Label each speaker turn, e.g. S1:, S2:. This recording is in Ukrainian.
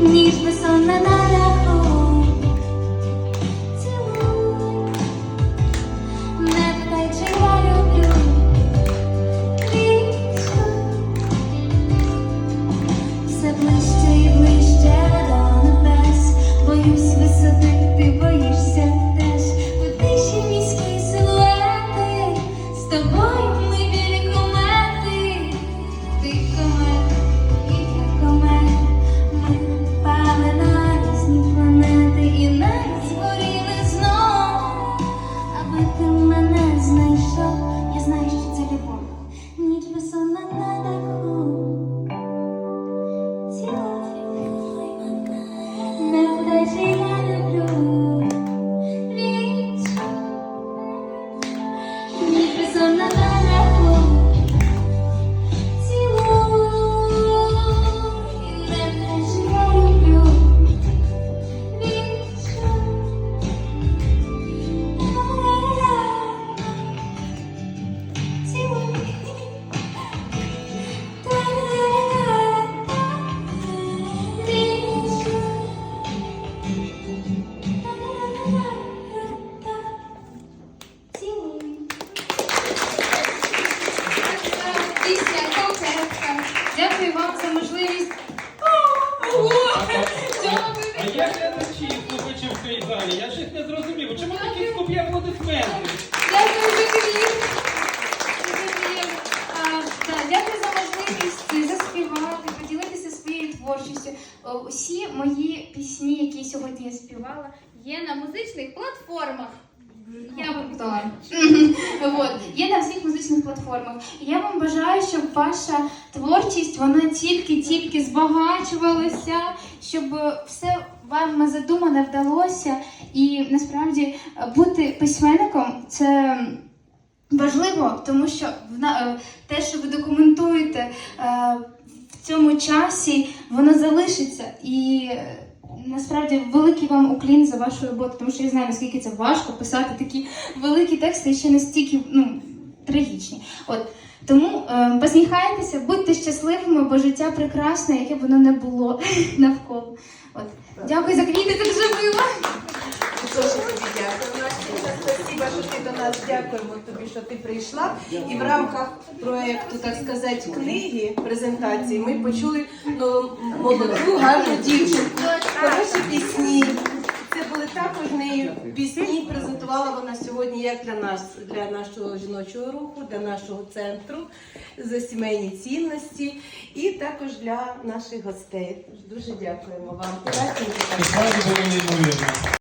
S1: ніж безсонна на даху. Цілуй, не все ближче і ближче до небес. Боюсь висоти, ти боїшся теж. У тиші міські силуети, з тобою
S2: Дякую вам за можливість.
S3: А я глядачів слухачів в цій залі, я ж їх не зрозумів. Чому такі скупі аплодисменти?
S2: Дякую. А, так, Дякую за можливість заспівати, поділитися своєю творчістю. О, Усі мої пісні, які сьогодні я співала, є на музичних платформах. Я вам? Вот. Є на всіх музичних платформах. Я вам бажаю, щоб ваша творчість вона тільки-тільки збагачувалася, щоб все вам задумане вдалося. І насправді бути письменником це. Важливо, тому що е, те, що ви документуєте е, в цьому часі, воно залишиться. І е, насправді великий вам уклін за вашу роботу, тому що я знаю, наскільки це важко писати такі великі тексти ще настільки ну, трагічні. От. Тому е, посміхайтеся, будьте щасливими, бо життя прекрасне, яке б воно не було навколо. От. Дякую за квіти, це дуже
S4: що ти до нас дякуємо тобі, що ти прийшла. І в рамках проекту, так сказати, книги презентації ми почули ну, молоду, гарну дівчинку, хороші пісні. Це були також неї пісні. Презентувала вона сьогодні як для нас, для нашого жіночого руху, для нашого центру за сімейні цінності і також для наших гостей. Дуже дякуємо вам.